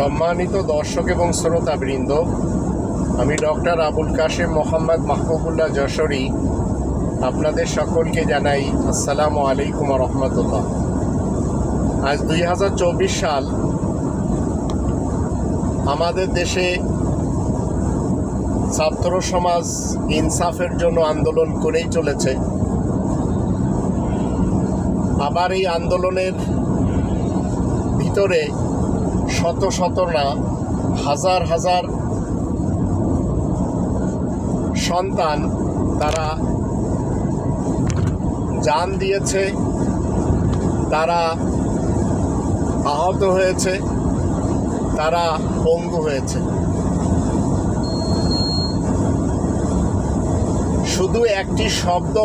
সম্মানিত দর্শক এবং শ্রোতাবৃন্দ, আমি ডক্টর আবুল কাশেম মোহাম্মদ মাহবুবুল্লাহ যশোরী আপনাদের সকলকে জানাই আসসালামু আলাইকুম রহমতুল্লাহ। আজ দুই হাজার চব্বিশ সাল আমাদের দেশে ছাত্র সমাজ ইনসাফের জন্য আন্দোলন করেই চলেছে। আবার এই আন্দোলনের ভিতরে শত শত না, হাজার হাজার সন্তান তারা জান দিয়েছে, তারা আহত হয়েছে, তারা পঙ্গু হয়েছে। শুধু একটি শব্দ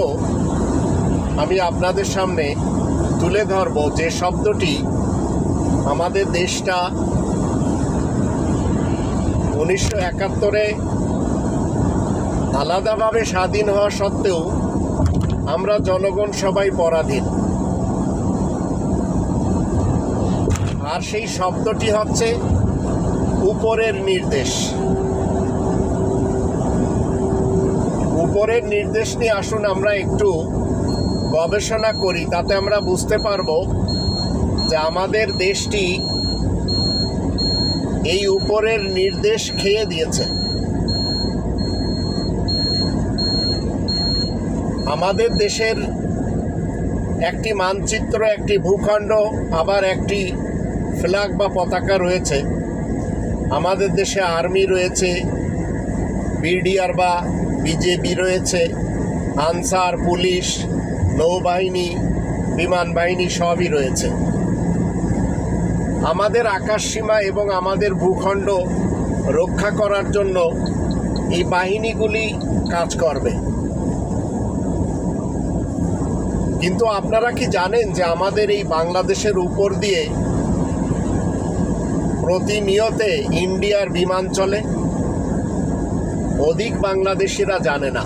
আমি আপনাদের সামনে তুলে ধরব, যে শব্দটি আমাদের দেশটা উনিশশো একাত্তরে আলাদাভাবে স্বাধীন হওয়া সত্ত্বেও আমরা জনগণ সবাই পরাধীন। আর সেই শব্দটি হচ্ছে উপরের নির্দেশ। উপরের নির্দেশ নিয়ে আসুন, আমরা একটু গবেষণা করি, তাতে আমরা বুঝতে পারব যে আমাদের দেশটি এই উপরের নির্দেশ খেয়ে দিয়েছে। আমাদের দেশের একটি মানচিত্র, একটি ভূখণ্ড, আবার একটি ফ্ল্যাগ বা পতাকা রয়েছে। আমাদের দেশে আর্মি রয়েছে, বিডিআর বা বিজেপি রয়েছে, আনসার, পুলিশ, নৌবাহিনী, বিমান বাহিনী সবই রয়েছে। আমাদের আকাশসীমা এবং আমাদের ভূখণ্ড রক্ষা করার জন্য এই বাহিনীগুলি কাজ করবে। কিন্তু আপনারা কি জানেন যে আমাদের এই বাংলাদেশের উপর দিয়ে প্রতিনিয়তে ইন্ডিয়ার বিমান চলে? অধিক বাংলাদেশিরা জানে না।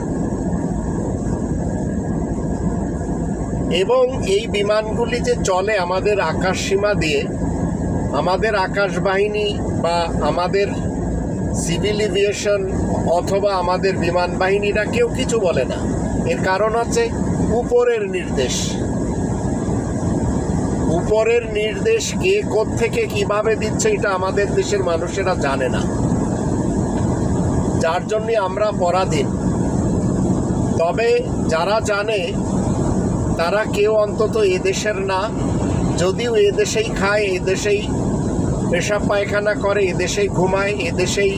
এবং এই বিমানগুলি যে চলে আমাদের আকাশ সীমা দিয়ে আমাদের আকাশ বাহিনী বা আমাদের সিভিল এভিয়েশন অথবা আমাদের বিমান বাহিনীরা কেউ কিছু বলে না। এর কারণ হচ্ছে উপরের নির্দেশ। উপরের নির্দেশ কে থেকে কীভাবে দিচ্ছে এটা আমাদের দেশের মানুষেরা জানে না। যার জন্যে আমরা পরাধীন। তবে যারা জানে, তারা কেউ অন্তত এদেশের না যদিও এদেশেই খায় এদেশেই পেশাব পায়খানা করে এদেশেই ঘুমায় এদেশেই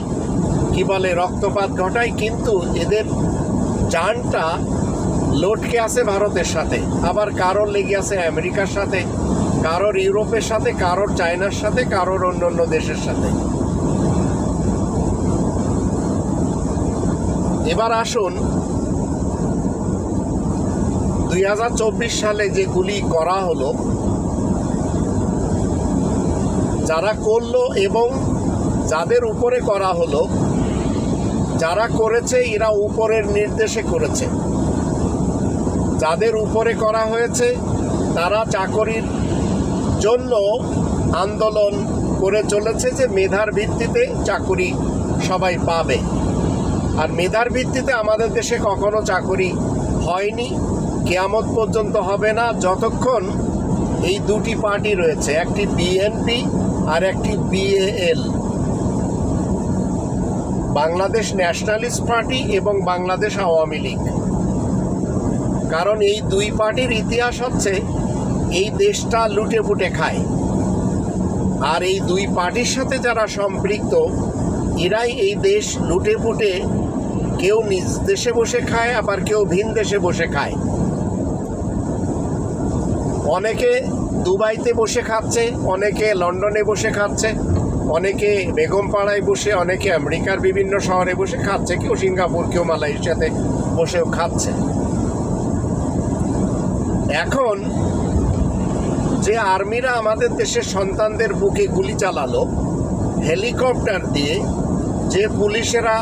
কি বলে, রক্তপাত ঘটায়, কিন্তু এদের যানটা লটকে আছে ভারতের সাথে। আবার কারোর লেগে আছে আমেরিকার সাথে, কারোর ইউরোপের সাথে, কারোর চায়নার সাথে, কারোর অন্য অন্য দেশের সাথে। এবার আসুন দুই হাজার চব্বিশ সালে যে গুলি করা হলো যারা করল এবং যাদের উপরে করা হলো, যারা করেছে, এরা উপরের নির্দেশে করেছে। যাদের উপরে করা হয়েছে, তারা চাকরির জন্য আন্দোলন করে চলেছে যে মেধার ভিত্তিতে চাকরি সবাই পাবে। আর মেধার ভিত্তিতে আমাদের দেশে কখনো চাকরি হয়নি, কেয়ামত পর্যন্ত হবে না, যতক্ষণ এই দুটি পার্টি রয়েছে, একটি বিএনপি আর একটি বিএএল বাংলাদেশ ন্যাশনালিস্ট পার্টি এবং বাংলাদেশ আওয়ামী লীগ। কারণ এই দুই পার্টির ইতিহাস হচ্ছে, এই দেশটা লুটে পুটে খায়। আর এই দুই পার্টির সাথে যারা সম্পৃক্ত, এরাই এই দেশ লুটে পুটে কেউ নিজ দেশে বসে খায়, আবার কেউ ভিন দেশে বসে খায়। অনেকে দুবাইতে বসে খাচ্ছে, অনেকে লন্ডনে বসে খাচ্ছে, অনেকে বেগমপাড়ায় বসে, অনেকে আমেরিকার বিভিন্ন শহরে বসে খাচ্ছে, কেউ সিঙ্গাপুর, কেউ মালয়েশিয়াতে বসেও খাচ্ছে। এখন যে আর্মিরা আমাদের দেশের সন্তানদের বুকে গুলি চালালো, হেলিকপ্টার দিয়ে যে পুলিশেরা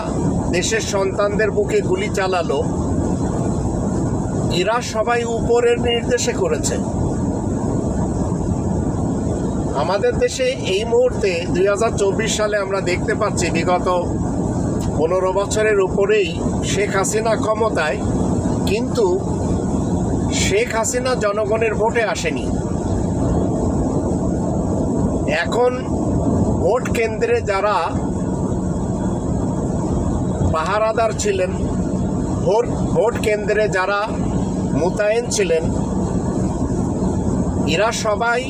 দেশের সন্তানদের বুকে গুলি চালালো, এরা সবাই উপরের নির্দেশে করেছে। আমাদের দেশে এই মুহূর্তে দুই হাজার চব্বিশ সালে আমরা দেখতে পাচ্ছি বিগত পনেরো বছরের উপরেই শেখ হাসিনা ক্ষমতায়, কিন্তু শেখ হাসিনা জনগণের ভোটে আসেনি। এখন ভোট কেন্দ্রে যারা পাহারাদার ছিলেন, ভোট ভোট কেন্দ্রে যারা মোতায়েন ছিলেন, এরা সবাই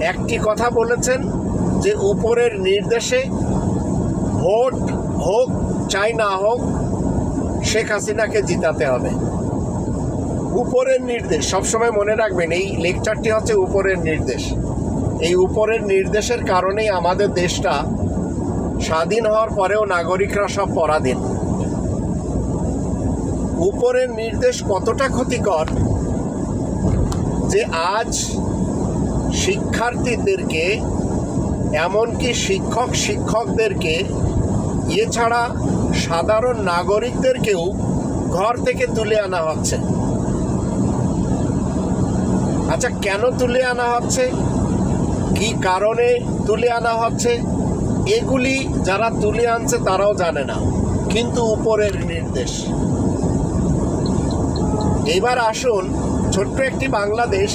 একটি কথা বলেছেন যে উপরের নির্দেশে ভোট হোক, চাই না হোক, শেখ হাসিনাকে জিতাতে হবে। উপরের নির্দেশ, সবসময় মনে রাখবেন, এই লেকচারটি হচ্ছে উপরের নির্দেশ। এই উপরের নির্দেশের কারণেই আমাদের দেশটা স্বাধীন হওয়ার পরেও নাগরিকরা সব পরাধীন। উপরের নির্দেশ কতটা ক্ষতিকর যে আজ শিক্ষার্থীদেরকে, এমনকি শিক্ষক শিক্ষকদেরকে এছাড়া সাধারণ নাগরিকদেরকেও ঘর থেকে তুলে আনা হচ্ছে। আচ্ছা কেন তুলে আনা হচ্ছে? কি কারণে তুলে আনা হচ্ছে? এগুলি যারা তুলে আনছে তারাও জানে না, কিন্তু উপরের নির্দেশ। এবার আসুন ছোট্ট একটি বাংলাদেশ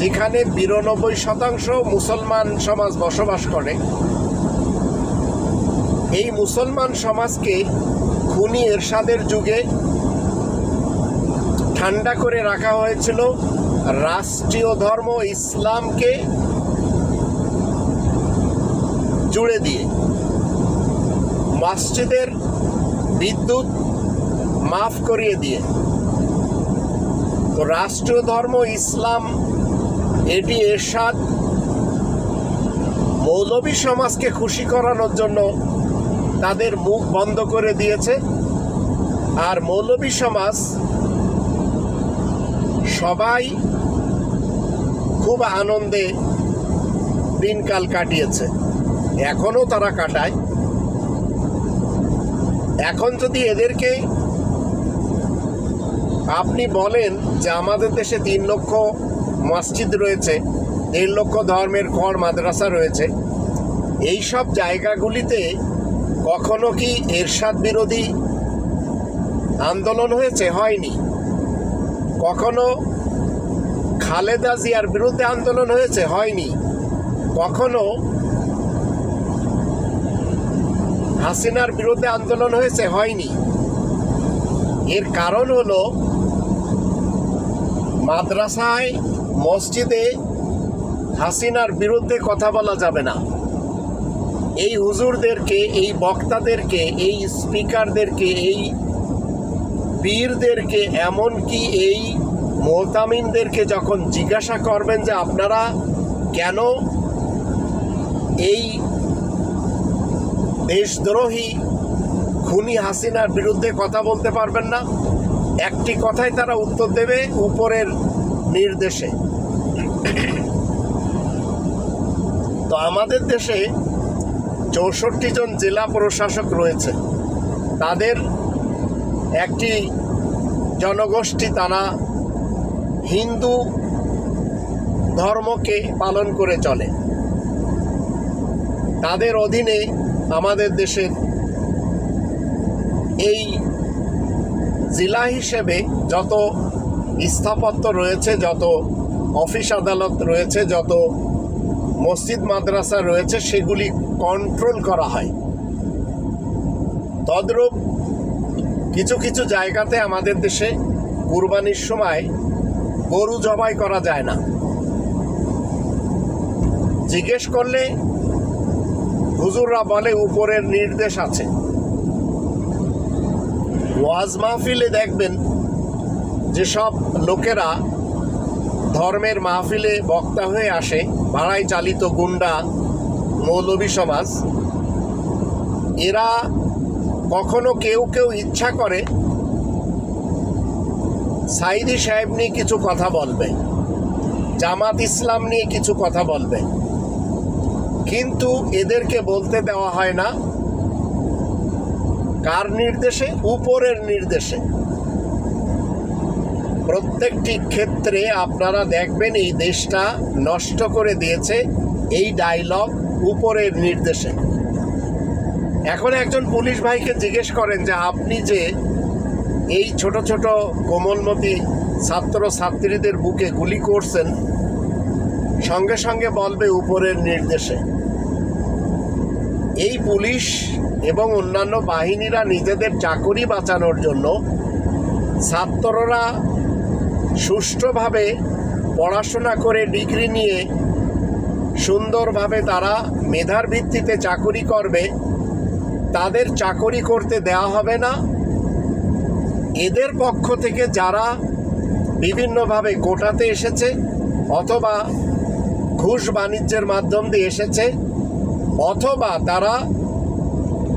যেখানে বিরানব্বই শতাংশ মুসলমান সমাজ বসবাস করে, এই মুসলমান সমাজকে খুনি এরশাদের যুগে ঠান্ডা করে রাখা হয়েছিল। রাষ্ট্রীয় ধর্ম ইসলামকে জুড়ে দিয়ে। মসজিদের বিদ্যুৎ মাফ করিয়ে দিয়ে। তো রাষ্ট্রীয় ধর্ম ইসলাম এটি এরশাদ। মৌলবী সমাজকে খুশি করানোর জন্য তাদের মুখ বন্ধ করে দিয়েছে। আর মৌলবী সমাজ সবাই খুব আনন্দে দিনকাল কাটিয়েছে। এখনও তারা কাটায়। এখন যদি এদেরকে আপনি বলেন যে আমাদের দেশে তিন লক্ষ মসজিদ রয়েছে, দেড় লক্ষ ধর্মের কর মাদ্রাসা রয়েছে। এই সব জায়গাগুলিতে কখনো কি এরশাদ বিরোধী আন্দোলন হয়েছে? হয়নি। কখনো খালেদা জিয়ার বিরুদ্ধে আন্দোলন হয়েছে? হয়নি। কখনো হাসিনার বিরুদ্ধে আন্দোলন হয়েছে? হয়নি। এর কারণ হলো মাদ্রাসায় মসজিদে হাসিনার বিরুদ্ধে কথা বলা যাবে না। এই হুজুরদেরকে, এই বক্তাদেরকে, এই স্পিকারদেরকে, এই বীরদেরকে, এমনকি এই মোহতামিনদেরকে যখন জিজ্ঞাসা করবেন যে আপনারা কেন এই দেশদ্রোহী খুনি হাসিনার বিরুদ্ধে কথা বলতে পারবেন না, একটি কথাই তারা উত্তর দেবে উপরের নির্দেশে। তো আমাদের দেশে চৌষট্টি জন জেলা প্রশাসক রয়েছে। তাদের একটি জনগোষ্ঠী তারা হিন্দু ধর্মকে পালন করে চলে। তাদের অধীনে আমাদের দেশের এই জেলা হিসেবে যত স্থাপত্য রয়েছে, যত অফিস আদালত রয়েছে, যত মসজিদ, মাদ্রাসা রয়েছে, সেগুলি কন্ট্রোল করা হয়। তদ্রূপ কিছু কিছু জায়গাতে আমাদের দেশে কুরবানির সময় গরু জবাই করা যায় না। জিজ্ঞেস করলে হুজুররা বলে, উপরের নির্দেশ আছে। ওয়াজ মাহফিলে দেখবেন যেসব লোকেরা ধর্মের মাহফিলে বক্তা হয়ে আসে ভাড়ায় চালিত গুন্ডা মৌলবী সমাজ। এরা কখনো কেউ কেউ ইচ্ছা করে সাইদি সাহেব নিয়ে কিছু কথা বলবে, জামাত ইসলাম নিয়ে কিছু কথা বলবে। কিন্তু এদেরকে বলতে দেওয়া হয় না। কার নির্দেশে? উপরের নির্দেশে। প্রত্যেকটি ক্ষেত্রে আপনারা দেখবেন এই দেশটা নষ্ট করে দিয়েছে এই ডায়লগ উপরের নির্দেশে। এখন একজন পুলিশ ভাইকে জিজ্ঞেস করেন যে, আপনি যে এই ছোট ছোট কোমলমতি ছাত্র ছাত্রীদের বুকে গুলি করছেন, সঙ্গে সঙ্গে বলবে উপরের নির্দেশে। এই পুলিশ এবং অন্যান্য বাহিনীরা নিজেদের চাকরি বাঁচানোর জন্য ছাত্ররা সুষ্ঠুভাবে পড়াশোনা করে ডিগ্রি নিয়ে সুন্দরভাবে তারা মেধার ভিত্তিতে চাকরি করবে, তাদের চাকরি করতে দেওয়া হবে না। এদের পক্ষ থেকে যারা বিভিন্নভাবে গোটাতে এসেছে অথবা ঘুষ বাণিজ্যের মাধ্যম দিয়ে এসেছে অথবা তারা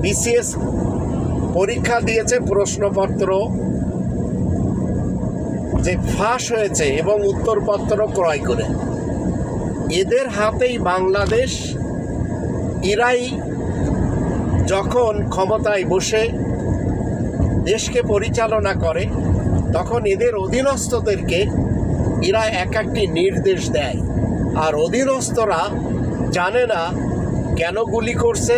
বিসিএস পরীক্ষা দিয়েছে প্রশ্নপত্র যে ফাঁস হয়েছে এবং উত্তরপত্র ক্রয় করে। এদের হাতেই বাংলাদেশ, ইরাই যখন ক্ষমতায় বসে দেশকে পরিচালনা করে, তখন এদের অধীনস্থদেরকে এরা এক একটি নির্দেশ দেয়। আর অধীনস্থরা জানে না কেন গুলি করছে,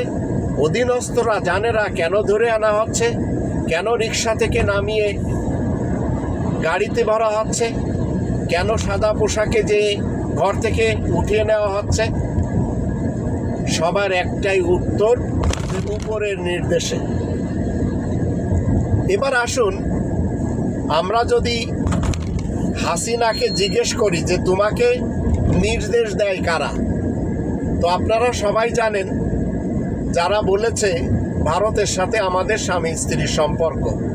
অধীনস্থরা জানে না কেন ধরে আনা হচ্ছে, কেন রিক্সা থেকে নামিয়ে গাড়িতে ভরা হচ্ছে। কেন সাদা পোশাকে যে ঘর থেকে উঠিয়ে নেওয়া হচ্ছে? সবার একটাই উত্তর, উপরের নির্দেশে। এবার আসুন, আমরা যদি হাসিনাকে জিজ্ঞেস করি যে, তোমাকে নির্দেশ দেয় কারা? তো আপনারা সবাই জানেন, যারা বলেছে, ভারতের সাথে আমাদের স্বামী স্ত্রীর সম্পর্ক।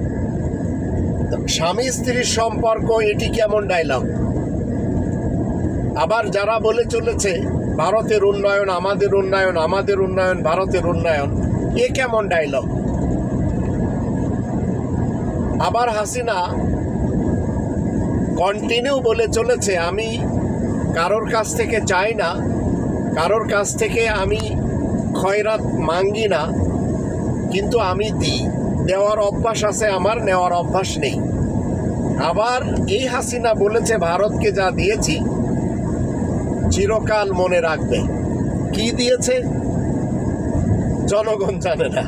স্বামী স্ত্রীর সম্পর্ক, এটি কেমন ডায়লগ আবার যারা বলে চলেছে, ভারতের উন্নয়ন, আমাদের উন্নয়ন আমাদের উন্নয়ন, ভারতের উন্নয়ন, এ কেমন ডায়লগ আবার হাসিনা কন্টিনিউ বলে চলেছে, আমি কারোর কাছ থেকে চাই না, কারোর কাছ থেকে আমি খয়রাত মাঙ্গি না, কিন্তু আমি দিই। দেওয়ার অভ্যাস আছে, আমার নেওয়ার অভ্যাস নেই। আবার এই হাসিনা বলেছে, ভারতকে যা দিয়েছি, চিরকাল মনে রাখবে। কি দিয়েছে? জনগণ জানে না।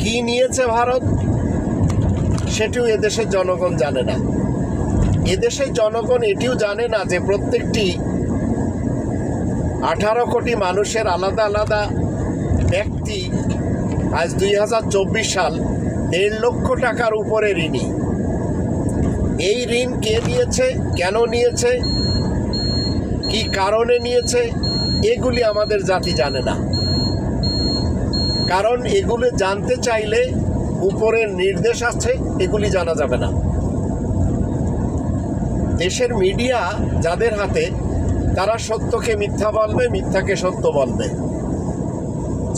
কি নিয়েছে ভারত? সেটিও এদেশের জনগণ জানে না। এদেশের জনগণ এটিও জানে না যে প্রত্যেকটি আঠারো কোটি মানুষের আলাদা আলাদা ব্যক্তি আজ দুই হাজার চব্বিশ সাল দেড় লক্ষ টাকার উপরে ঋণী। এই ঋণ কে নিয়েছে? কেন নিয়েছে? কি কারণে নিয়েছে? এগুলি আমাদের জাতি জানে না। কারণ এগুলো জানতে চাইলে উপরের নির্দেশ আছে, এগুলি জানা যাবে না। দেশের মিডিয়া যাদের হাতে, তারা সত্যকে মিথ্যা বলবে, মিথ্যাকে সত্য বলবে।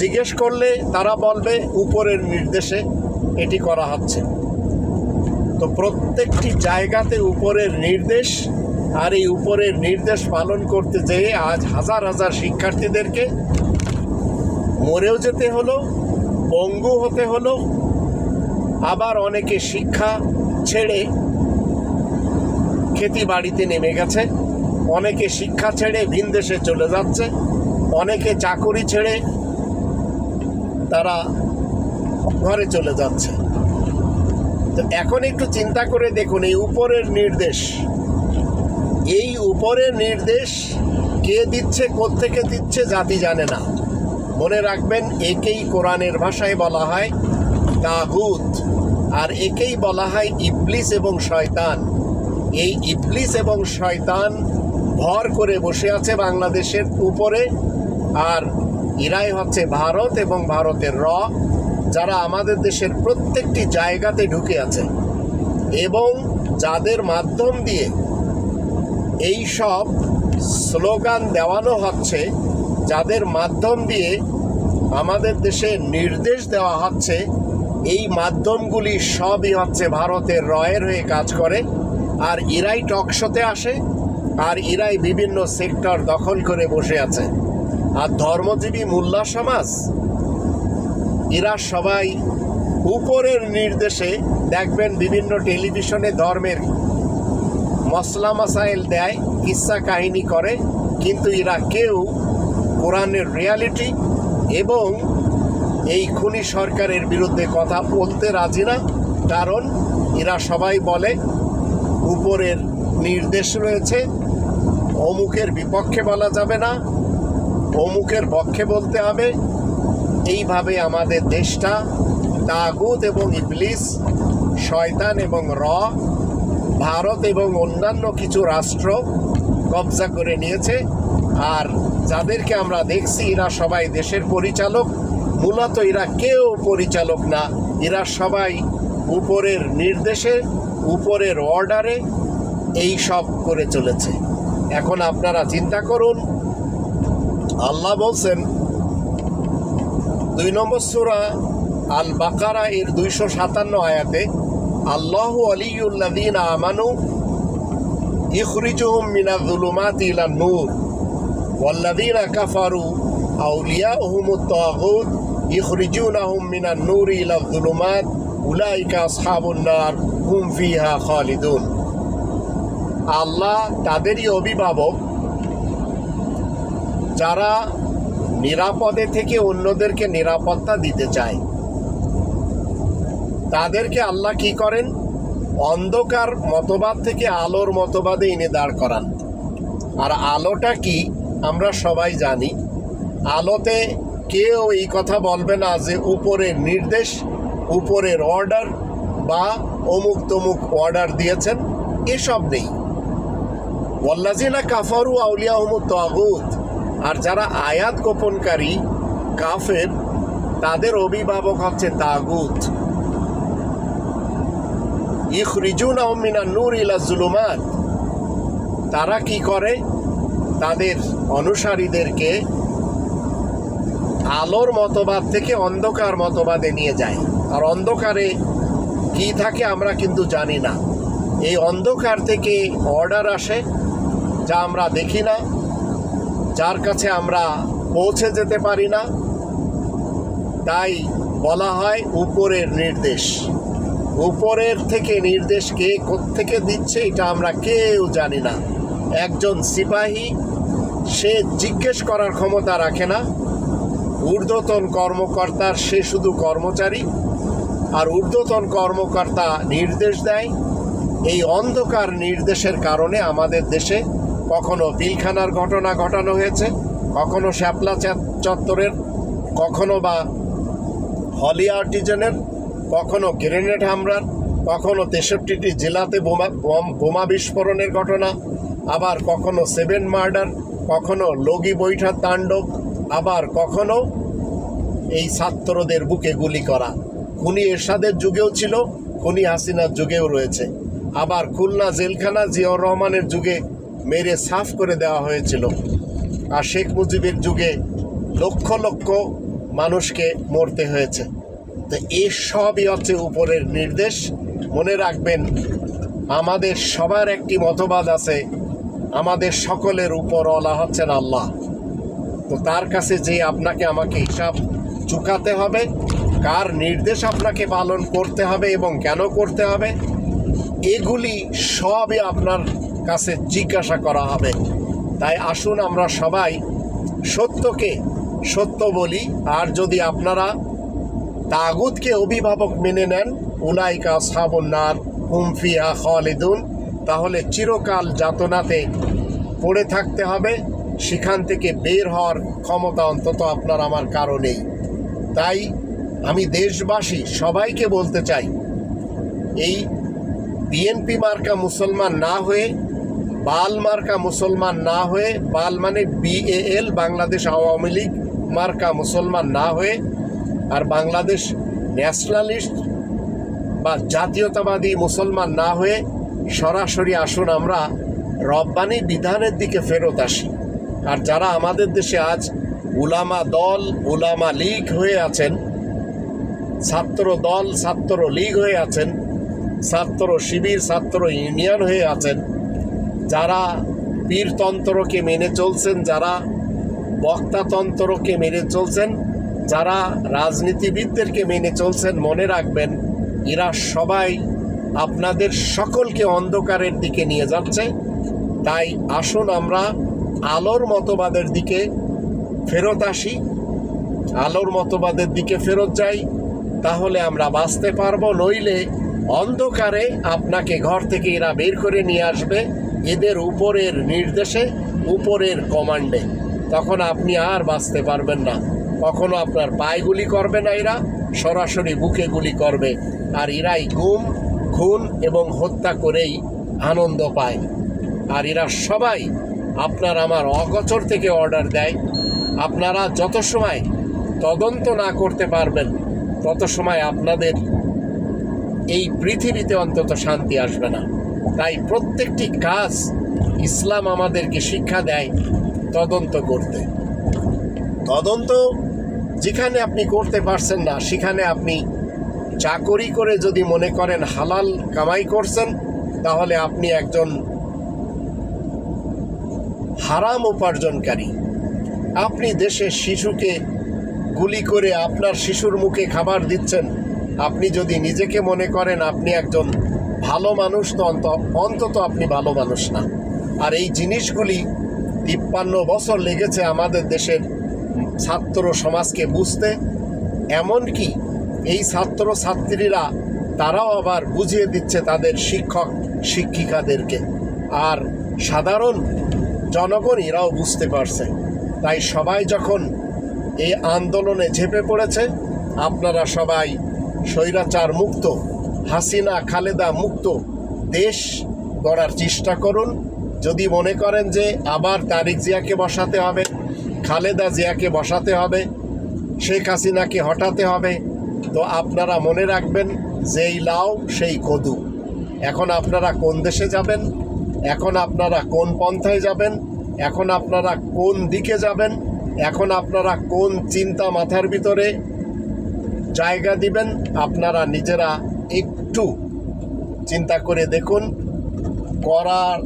জিজ্ঞেস করলে তারা বলবে, উপরের নির্দেশে এটি করা হচ্ছে। তো প্রত্যেকটি জায়গাতে উপরের নির্দেশ আর এই উপরের নির্দেশ পালন করতে যেয়ে আজ হাজার হাজার শিক্ষার্থীদেরকে মরেও যেতে হলো, পঙ্গু হতে হলো, আবার অনেকে শিক্ষা ছেড়ে খেতি বাড়িতে নেমে গেছে, অনেকে শিক্ষা ছেড়ে ভিন দেশে চলে যাচ্ছে, অনেকে চাকরি ছেড়ে তারা ঘরে চলে যাচ্ছে। তো এখন একটু চিন্তা করে দেখুন, এই উপরের নির্দেশ। এই উপরের নির্দেশ কে দিচ্ছে, কোত্থেকে দিচ্ছে, জাতি জানে না। মনে রাখবেন, একেই কোরআনের ভাষায় বলা হয় তাগুত, আর একেই বলা হয় ইবলিস এবং শয়তান। এই ইবলিস এবং শয়তান ভর করে বসে আছে বাংলাদেশের উপরে, আর ইরাই হচ্ছে ভারত এবং ভারতের র, যারা আমাদের দেশের প্রত্যেকটি জায়গাতে ঢুকে আছে। এবং যাদের মাধ্যম দিয়ে এই সব স্লোগান দেওয়ানো হচ্ছে, যাদের মাধ্যম দিয়ে আমাদের দেশে নির্দেশ দেওয়া হচ্ছে, এই মাধ্যমগুলি সবই হচ্ছে ভারতের রয়ের হয়ে কাজ করে। আর ইরাই টকশোতে আসে, আর ইরাই বিভিন্ন সেক্টর দখল করে বসে আছে। আর ধর্মজীবী মোল্লা সমাজ, এরা সবাই উপরের নির্দেশে দেখবেন বিভিন্ন টেলিভিশনে ধর্মের মশলা মাসাইল দেয় কিসা কাহিনী করে, কিন্তু এরা কেউ কোরআনের রিয়ালিটি এবং এই খুনি সরকারের বিরুদ্ধে কথা বলতে রাজি না। কারণ এরা সবাই বলে, উপরের নির্দেশ রয়েছে, অমুকের বিপক্ষে বলা যাবে না অমুকের পক্ষে বলতে হবে। এইভাবে আমাদের দেশটা, তাগুত এবং ইবলিস, শয়তান এবং র, ভারত এবং অন্যান্য কিছু রাষ্ট্র কবজা করে নিয়েছে। আর যাদেরকে আমরা দেখছি, এরা সবাই দেশের পরিচালক। মূলত এরা কেউ পরিচালক না। এরা সবাই উপরের নির্দেশে, উপরের অর্ডারে এই সব করে চলেছে। এখন আপনারা চিন্তা করুন আল্লাহ বলছেন দুই নম্বর সুরা আল বাকারা এর দুইশো সাতান্ন আয়াতে আল্লাহ আলিউল্লাদিন আমানু ইখরিজুহুম মিনা যুলুমাত ইলা নূর ওয়াল্লাদিনা কাফারু আউলিয়াহুম الطاغوت يخرجونهم من النور إلى الظلمات أولئك أصحاب النار هم فيها خالدون আল্লাহ তাদেরই অভিভাবক যারা নিরাপদে থেকে অন্যদেরকে নিরাপত্তা দিতে চায়, তাদেরকে আল্লাহ কি করেন? অন্ধকার মতবাদ থেকে আলোর মতবাদে এনে দাঁড় করান। আর আলোটা কি আমরা সবাই জানি। আলোতে কেউ এই কথা বলবে না যে উপরের নির্দেশ, উপরের অর্ডার বা অমুক তমুক অর্ডার দিয়েছেন, এসব নেই। ওয়াল্লাজিনা কাফারু আউলিয়া তাগুত আর যারা আয়াত গোপনকারী, কাফের, তাদের অভিভাবক হচ্ছে তাগুত। ইখরিজুন মিনা নূর ইলা জুলুমাত। তারা কি করে? তাদের অনুসারীদেরকে আলোর মতবাদ থেকে অন্ধকার মতবাদে নিয়ে যায়। আর অন্ধকারে কি থাকে আমরা কিন্তু জানি না। এই অন্ধকার থেকে অর্ডার আসে, যা আমরা দেখি না। যার কাছে আমরা পৌঁছে যেতে পারি না, তাই বলা হয় উপরের নির্দেশ। উপরের থেকে নির্দেশ কে থেকে দিচ্ছে এটা আমরা কেউ জানি না। একজন সিপাহী, সে জিজ্ঞেস করার ক্ষমতা রাখে না। ঊর্ধ্বতন কর্মকর্তার সে শুধু কর্মচারী। আর ঊর্ধ্বতন কর্মকর্তা নির্দেশ দেয়। এই অন্ধকার নির্দেশের কারণে আমাদের দেশে কখনো পিলখানার ঘটনা ঘটানো হয়েছে, কখনো শ্যাপলা চত্বরের, কখনো বা হলি আর্টিজেনের, কখনো গ্রেনেড হামলার, কখনো তেষট্টিটি জেলাতে বোমা বম- বিস্ফোরণের ঘটনা, আবার কখনো সেভেন মার্ডার, কখনো লগি বৈঠার তাণ্ডব, আবার কখনো এই ছাত্রদের বুকে গুলি করা। খুনি এরশাদের যুগেও ছিল, খুনি হাসিনার যুগেও রয়েছে। আবার খুলনা জেলখানা জিয়াউর রহমানের যুগে মেরে সাফ করে দেওয়া হয়েছিল। আর শেখ মুজিবের যুগে লক্ষ লক্ষ মানুষকে মরতে হয়েছে। তো এই সবই হচ্ছে উপরের নির্দেশ। মনে রাখবেন, আমাদের সবার একটি মতবাদ আছে, আমাদের সকলের উপরওয়ালা হচ্ছেন আল্লাহ। তো তার কাছে যে আপনাকে আমাকে হিসাব চুকাতে হবে, কার নির্দেশ আপনাকে পালন করতে হবে এবং কেন করতে হবে, এগুলি সবই আপনার কাছে জিজ্ঞাসা করা হবে। তাই আসুন আমরা সবাই সত্যকে সত্য বলি, আর যদি আপনারা তাগুদকে অভিভাবক মেনে নেন, উলাইকা সাবন্নার হুমফিয়া খালিদুন, তাহলে চিরকাল যাতনাতে পড়ে থাকতে হবে। সেখান থেকে বের হওয়ার ক্ষমতা অন্তত আপনার আমার কারণেই তাই আমি দেশবাসী সবাইকে বলতে চাই, এই বিএনপি মার্কা মুসলমান না হয়ে বাল মার্কা মুসলমান না হয়ে, বাল মানে বিএএল বাংলাদেশ আওয়ামী লীগ মার্কা মুসলমান না হয়ে, আর বাংলাদেশ ন্যাশনালিস্ট বা জাতীয়তাবাদী মুসলমান না হয়ে সরাসরি আসুন আমরা রব্বানি বিধানের দিকে ফেরত আসি। আর যারা আমাদের দেশে আজ উলামা দল, উলামা লীগ হয়ে আছেন, ছাত্র দল, ছাত্র লীগ হয়ে আছেন, ছাত্র শিবির, ছাত্র ইউনিয়ন হয়ে আছেন যারা পীরতন্ত্রকে মেনে চলছেন, যারা বক্তাতন্ত্রকে মেনে চলছেন, যারা রাজনীতিবিদদেরকে মেনে চলছেন, মনে রাখবেন, এরা সবাই আপনাদের সকলকে অন্ধকারের দিকে নিয়ে যাচ্ছে। তাই আসুন আমরা আলোর মতবাদের দিকে ফেরত আসি। আলোর মতবাদের দিকে ফেরত যাই, তাহলে আমরা বাঁচতে পারব, নইলে অন্ধকারে আপনাকে ঘর থেকে এরা বের করে নিয়ে আসবে। এদের উপরের নির্দেশে, উপরের কমান্ডে তখন আপনি আর বাঁচতে পারবেন না। কখনো আপনার পায়ে গুলি করবে না এরা, সরাসরি বুকে গুলি করবে। আর এরাই গুম, খুন এবং হত্যা করেই আনন্দ পায়। আর এরা সবাই আপনার আমার অগচর থেকে অর্ডার দেয়। আপনারা যত সময় তদন্ত না করতে পারবেন, তত সময় আপনাদের এই পৃথিবীতে অন্তত শান্তি আসবে না। তাই প্রত্যেকটি কাজ ইসলাম আমাদেরকে শিক্ষা দেয় তদন্ত করতে। তদন্ত যেখানে আপনি করতে পারছেন না, সেখানে আপনি চাকরি করে যদি মনে করেন হালাল কামাই করছেন, তাহলে আপনি একজন হারাম উপার্জনকারী। আপনি দেশের শিশুকে গুলি করে আপনার শিশুর মুখে খাবার দিচ্ছেন, আপনি যদি নিজেকে মনে করেন আপনি একজন মানুষ তো অন্ত- অন্তত আপনি ভালো মানুষ না। আর এই জিনিসগুলি তিপ্পান্ন বছর লেগেছে আমাদের দেশের ছাত্র সমাজকে বুঝতে। এমনকি এই ছাত্র ছাত্রীরা তারাও আবার বুঝিয়ে দিচ্ছে তাদের শিক্ষক শিক্ষিকাদেরকে। আর সাধারণ জনগণ এরাও বুঝতে পারছে। তাই সবাই যখন এই আন্দোলনে ঝেঁপে পড়েছে, আপনারা সবাই স্বৈরাচার মুক্ত হাসিনা, খালেদা মুক্ত। দেশ গড়ার চেষ্টা করুন। যদি মনে করেন যে আবার তারিক জিয়াকে বসাতে হবে, খালেদা জিয়াকে বসাতে হবে, শেখ হাসিনাকে হটাতে হবে, তো আপনারা মনে রাখবেন যেই লাও সেই কদু। এখন আপনারা কোন দেশে যাবেন? এখন আপনারা কোন পন্থায় যাবেন? এখন আপনারা কোন দিকে যাবেন? এখন আপনারা কোন চিন্তা মাথার ভিতরে জায়গা দিবেন? আপনারা নিজেরা একটু চিন্তা করে দেখুন করার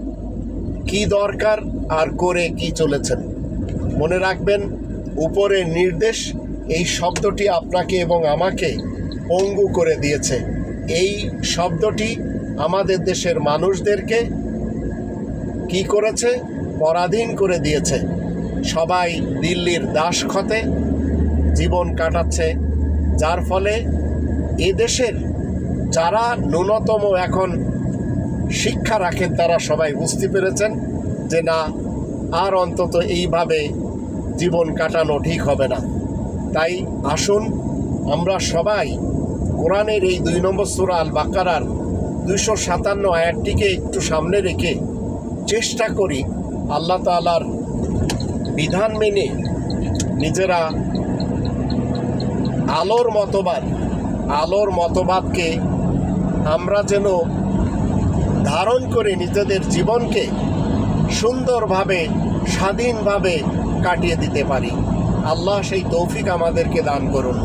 কি দরকার আর করে কি চলেছেন। মনে রাখবেন উপরের নির্দেশ, এই শব্দটি আপনাকে এবং আমাকে পঙ্গু করে দিয়েছে। এই শব্দটি আমাদের দেশের মানুষদেরকে কি করেছে? পরাধীন করে দিয়েছে। সবাই দিল্লির দাসখতে জীবন কাটাচ্ছে, যার ফলে এদেশের যারা ন্যূনতম এখন শিক্ষা রাখেন, তারা সবাই বুঝতে পেরেছেন যে না, আর অন্তত এইভাবে জীবন কাটানো ঠিক হবে না। তাই আসুন, আমরা সবাই কোরআনের এই দুই নম্বর সুরা আল বাকারার দুইশো সাতান্ন আয়াতটিকে একটু সামনে রেখে চেষ্টা করি আল্লাহ তালার বিধান মেনে নিজেরা আলোর মতবাদ, আলোর মতবাদকে আমরা যেন ধারণ করে নিজেদের জীবনকে সুন্দরভাবে, স্বাধীনভাবে কাটিয়ে দিতে পারি। আল্লাহ সেই তৌফিক আমাদেরকে দান করুন।